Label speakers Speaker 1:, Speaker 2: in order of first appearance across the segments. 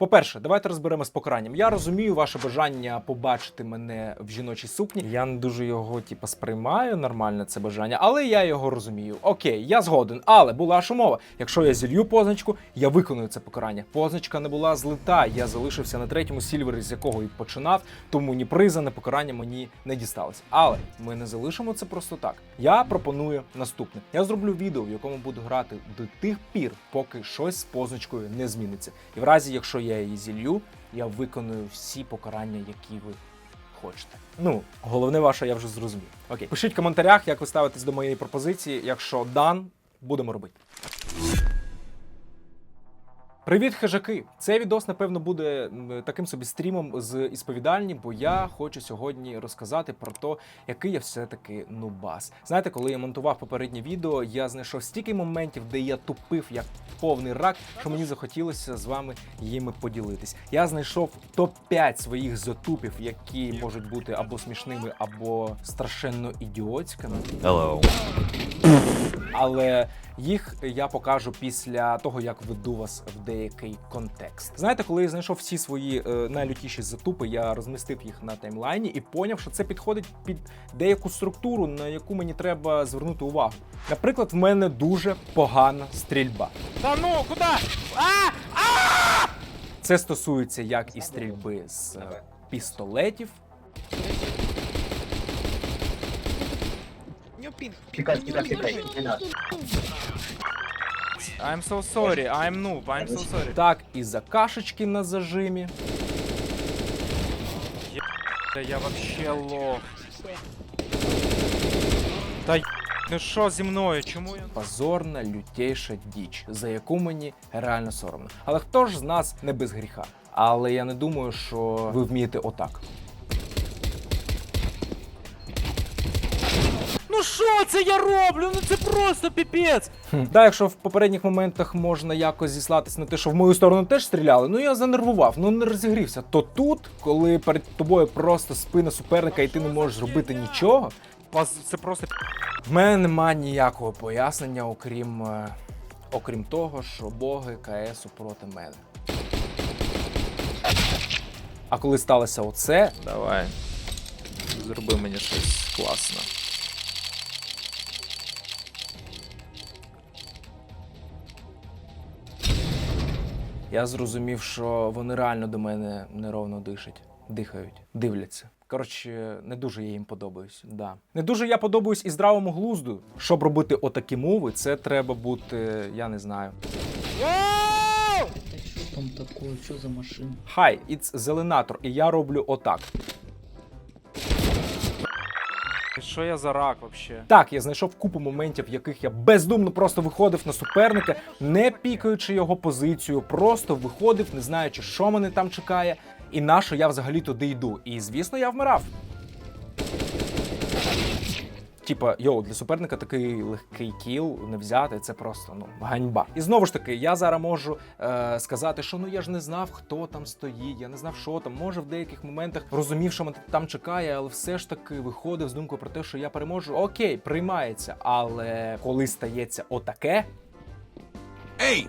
Speaker 1: По-перше, давайте розберемо з покаранням. Я розумію ваше бажання побачити мене в жіночій сукні. Я не дуже його, типу, сприймаю нормально це бажання, але я його розумію. Окей, я згоден. Але була ж умова. Якщо я зілью позначку, я виконую це покарання. Позначка не була злита. Я залишився на третьому сільвері, з якого і починав, тому ні приза, ні покарання мені не дісталось. Але ми не залишимо це просто так. Я пропоную наступне. Я зроблю відео, в якому буду грати до тих пір, поки щось з позначкою не зміниться. І в разі, якщо я її зілью, я виконую всі покарання, які ви хочете. Ну, головне ваше, я вже зрозумів. Окей, пишіть в коментарях, як ви ставитесь до моєї пропозиції. Якщо дан, будемо робити. Привіт, хижаки! Цей відос, напевно, буде таким собі стрімом з ісповідальні, бо я хочу сьогодні розказати про те, який я все-таки нубас. Знаєте, коли я монтував попереднє відео, я знайшов стільки моментів, де я тупив як повний рак, що мені захотілося з вами їми поділитись. Я знайшов топ-5 своїх затупів, які можуть бути або смішними, або страшенно ідіотськими.
Speaker 2: Hello.
Speaker 1: Але їх я покажу після того, як веду вас в деякий контекст. Знаєте, коли я знайшов всі свої е, найлютіші затупи, я розмістив їх на таймлайні і поняв, що це підходить під деяку структуру, на яку мені треба звернути увагу. Наприклад, в мене дуже погана стрільба. Та ну куди? А! А! Це стосується як і стрільби з е,
Speaker 3: Пикать, пикать, пикать, не надо.
Speaker 4: I'm so sorry, I'm noob, I'm so sorry.
Speaker 1: так і закашечки на зажимі.
Speaker 4: Та я вообще лох. Та й- ну що зі мною? Чому я.
Speaker 1: позорна, лютейша діч, за яку мені реально соромно. Але хто ж з нас не без гріха? Але я не думаю, що ви вмієте отак.
Speaker 4: Ну що це я роблю? Ну це просто піпець!
Speaker 1: Хм. Да, якщо в попередніх моментах можна якось зіслатись на те, що в мою сторону теж стріляли, ну я занервував, ну не розігрівся. То тут, коли перед тобою просто спина суперника і ти не можеш зробити нічого,
Speaker 4: це просто
Speaker 1: в мене немає ніякого пояснення, окрім, е, окрім того, що боги КСу проти мене. А коли сталося оце,
Speaker 4: Давай. Зроби мені щось класно.
Speaker 1: Я зрозумів, що вони реально до мене неровно дишать, дихають, дивляться. Коротше, не дуже я їм подобаюсь. Да. Не дуже я подобаюсь і здравому глузду. Щоб робити отакі мови, це треба бути, я не знаю.
Speaker 3: Що там такое? Що за машина?
Speaker 1: Хай, it's зеленатор, і я роблю отак.
Speaker 4: Що я за рак вообще?
Speaker 1: Так, я знайшов купу моментів, в яких я бездумно просто виходив на суперника, не пікаючи його позицію, просто виходив, не знаючи, що мене там чекає, і на що я взагалі туди йду. І звісно, я вмирав. Типа, йоу, для суперника такий легкий кіл не взяти, це просто ну ганьба. І знову ж таки, я зараз можу е, сказати, що ну я ж не знав, хто там стоїть, я не знав, що там. Може, в деяких моментах розумів, що мене там чекає, але все ж таки виходив з думкою про те, що я переможу. Окей, приймається. Але коли стається отаке. Ей!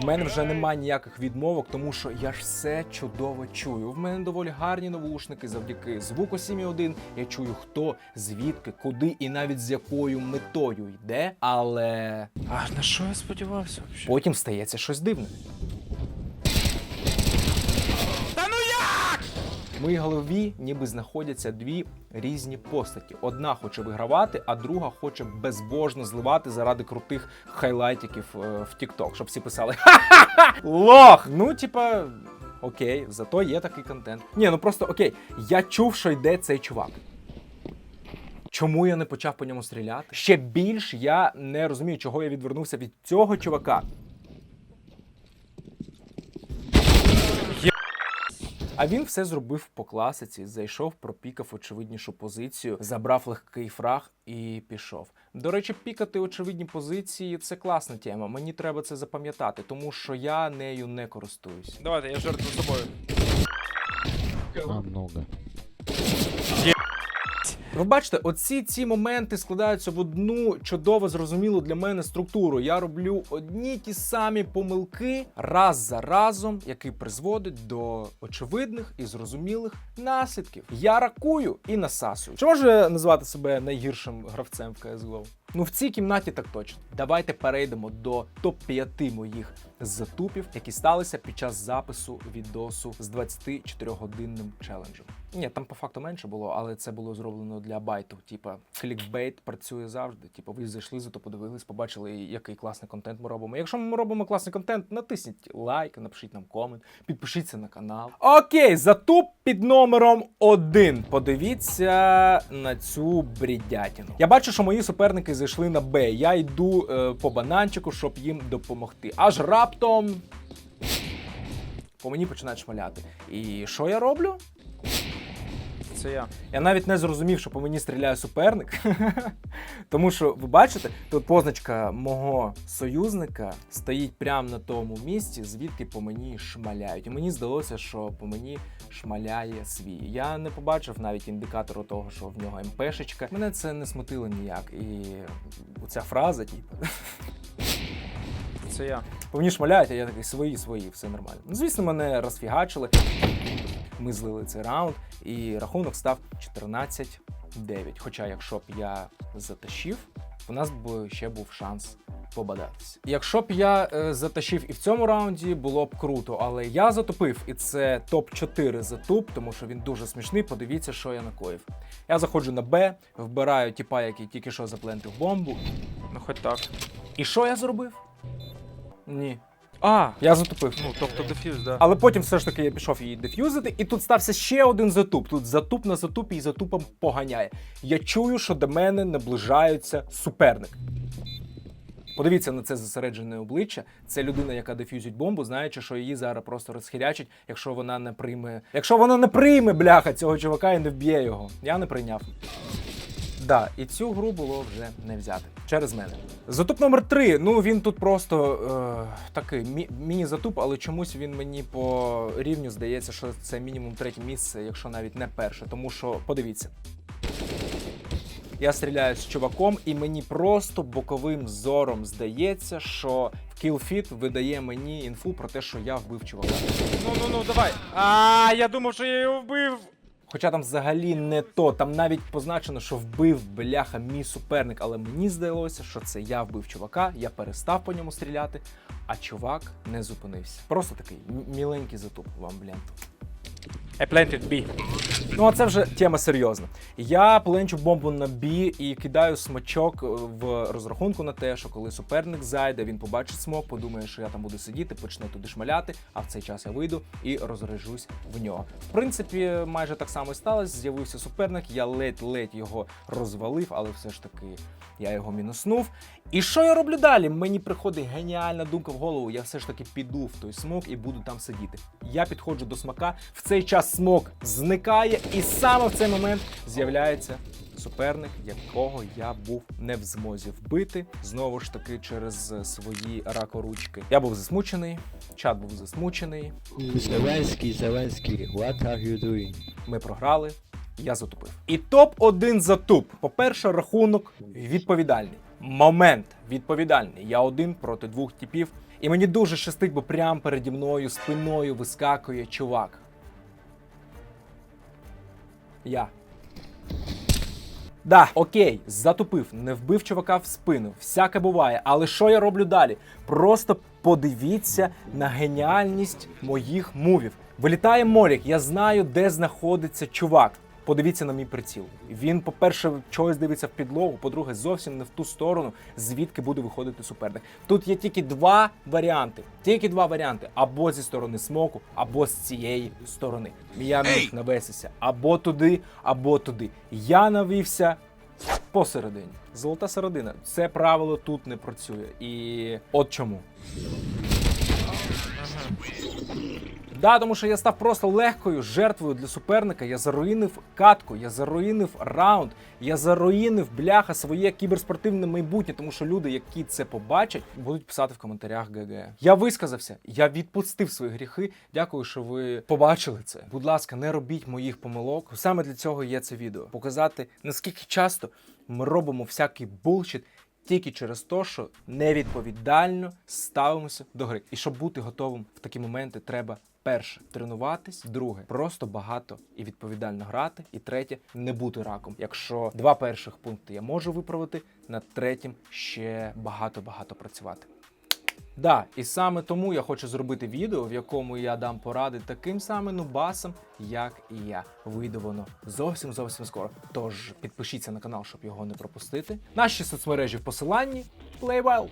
Speaker 1: В мене вже немає ніяких відмовок, тому що я ж все чудово чую. В мене доволі гарні навушники завдяки звуку 7.1. Я чую, хто, звідки, куди і навіть з якою метою йде. Але
Speaker 4: А на що я сподівався Взагалі?
Speaker 1: потім стається щось дивне. Моїй голові ніби знаходяться дві різні постаті. Одна хоче вигравати, а друга хоче безбожно зливати заради крутих хайлайтиків е, в TikTok, щоб всі писали Ха-ха-ха! Лох! Ну, типа, окей, зато є такий контент. Ні, ну просто окей, я чув, що йде цей чувак. Чому я не почав по ньому стріляти? Ще більш я не розумію, чого я відвернувся від цього чувака. А він все зробив по класиці, зайшов, пропікав очевиднішу позицію, забрав легкий фраг і пішов. До речі, пікати очевидні позиції це класна тема. Мені треба це запам'ятати, тому що я нею не користуюсь.
Speaker 4: Давайте, я жертву собою.
Speaker 2: А много.
Speaker 1: Ви бачите, оці ці моменти складаються в одну чудово зрозумілу для мене структуру. Я роблю одні ті самі помилки раз за разом, які призводить до очевидних і зрозумілих наслідків. Я ракую і насасую. Чи можу я назвати себе найгіршим гравцем в CSGO? Ну в цій кімнаті так точно. Давайте перейдемо до топ-5 моїх затупів, які сталися під час запису відосу з 24-годинним челенджем. Ні, там по факту менше було, але це було зроблено для байту. Типа клікбейт працює завжди. Типа, ви зайшли, зато подивились, побачили, який класний контент ми робимо. Якщо ми робимо класний контент, натисніть лайк, напишіть нам комент, підпишіться на канал. Окей, затуп під номером один. Подивіться на цю брідятину. Я бачу, що мої суперники зайшли на Б. Я йду е, по бананчику, щоб їм допомогти. Аж раптом по мені починають шмаляти. І що я роблю?
Speaker 4: Це я.
Speaker 1: Я навіть не зрозумів, що по мені стріляє суперник. Тому що ви бачите, тут позначка мого союзника стоїть прямо на тому місці, звідки по мені шмаляють. І мені здалося, що по мені шмаляє свій. Я не побачив навіть індикатору того, що в нього МПшечка. Мене це не смутило ніяк. І ця фраза, типу,
Speaker 4: Це я.
Speaker 1: по мені шмаляють, а я такий свої, свої, все нормально. Ну, звісно, мене розфігачили. Ми злили цей раунд, і рахунок став 14-9. Хоча, якщо б я затащив, у нас б ще був шанс побадатися. Якщо б я е, затащив і в цьому раунді, було б круто, але я затопив, і це топ-4 затуп, тому що він дуже смішний. Подивіться, що я накоїв. Я заходжу на Б, вбираю тіпа, який тільки що заплентив бомбу.
Speaker 4: Ну хоч так.
Speaker 1: І що я зробив? Ні.
Speaker 4: А!
Speaker 1: Я затупив.
Speaker 4: Ну, тобто дефюз, да.
Speaker 1: Але потім все ж таки я пішов її деф'юзити, і тут стався ще один затуп. Тут затуп на затупі і затупом поганяє. Я чую, що до мене наближається суперник. Подивіться на це зосереджене обличчя. Це людина, яка деф'юзить бомбу, знаючи, що її зараз просто розхирячить, якщо вона не прийме. Якщо вона не прийме бляха цього чувака і не вб'є його. Я не прийняв. Да, і цю гру було вже не взяти через мене. Затуп номер 3 Ну він тут просто е, такий мі- міні-затуп, але чомусь він мені по рівню здається, що це мінімум третє місце, якщо навіть не перше. Тому що подивіться. Я стріляю з чуваком, і мені просто боковим зором здається, що в кілфіт видає мені інфу про те, що я вбив чувака.
Speaker 4: Ну, ну, ну, давай. А, я думав, що я його вбив.
Speaker 1: Хоча там взагалі не то, там навіть позначено, що вбив бляха мій суперник, але мені здалося, що це я вбив чувака, я перестав по ньому стріляти, а чувак не зупинився. Просто такий міленький затуп вам, блянту.
Speaker 4: I planted B.
Speaker 1: Ну, а це вже тема серйозна. Я пленчу бомбу на бі і кидаю смачок е, в розрахунку на те, що коли суперник зайде, він побачить смок, подумає, що я там буду сидіти, почне туди шмаляти, а в цей час я вийду і розряджусь в нього. В принципі, майже так само і сталося. З'явився суперник, я ледь-ледь його розвалив, але все ж таки я його мінуснув. І що я роблю далі? Мені приходить геніальна думка в голову. Я все ж таки піду в той смок і буду там сидіти. Я підходжу до смока. В цей час смок зникає, і саме в цей момент з'являється суперник, якого я був не в змозі вбити. Знову ж таки, через свої ракоручки. Я був засмучений, чат був засмучений.
Speaker 2: Zelensky, Zelensky, what are you doing?
Speaker 1: Ми програли. Я затупив. І топ-1 затуп. По-перше, рахунок відповідальний. Момент відповідальний. Я один проти двох типів. І мені дуже щастить, бо прямо переді мною спиною вискакує чувак. Я. Да, окей, затупив, не вбив чувака в спину. Всяке буває. Але що я роблю далі? Просто подивіться на геніальність моїх мувів. Вилітає Морік, я знаю, де знаходиться чувак. Подивіться на мій приціл. Він, по-перше, чогось дивиться в підлогу, по-друге, зовсім не в ту сторону, звідки буде виходити суперник. Тут є тільки два варіанти. Тільки два варіанти: або зі сторони смоку, або з цієї сторони. Я міг навесися або туди, або туди. Я навівся посередині. Золота середина. Це правило тут не працює. І от чому. Да, тому що я став просто легкою жертвою для суперника. Я заруїнив катку, я заруїнив раунд, я заруїнив бляха своє кіберспортивне майбутнє, тому що люди, які це побачать, будуть писати в коментарях ГГ. Я висказався, я відпустив свої гріхи. Дякую, що ви побачили це. Будь ласка, не робіть моїх помилок. Саме для цього є це відео. Показати наскільки часто ми робимо всякий булшіт тільки через те, що невідповідально ставимося до гри. І щоб бути готовим в такі моменти, треба перше тренуватись, друге просто багато і відповідально грати. І третє не бути раком. Якщо два перших пункти я можу виправити, над третім ще багато багато працювати. Да, і саме тому я хочу зробити відео, в якому я дам поради таким самим нубасам, як і я. Вийде воно зовсім зовсім скоро. Тож підпишіться на канал, щоб його не пропустити. Наші соцмережі в посиланні. Play Wild!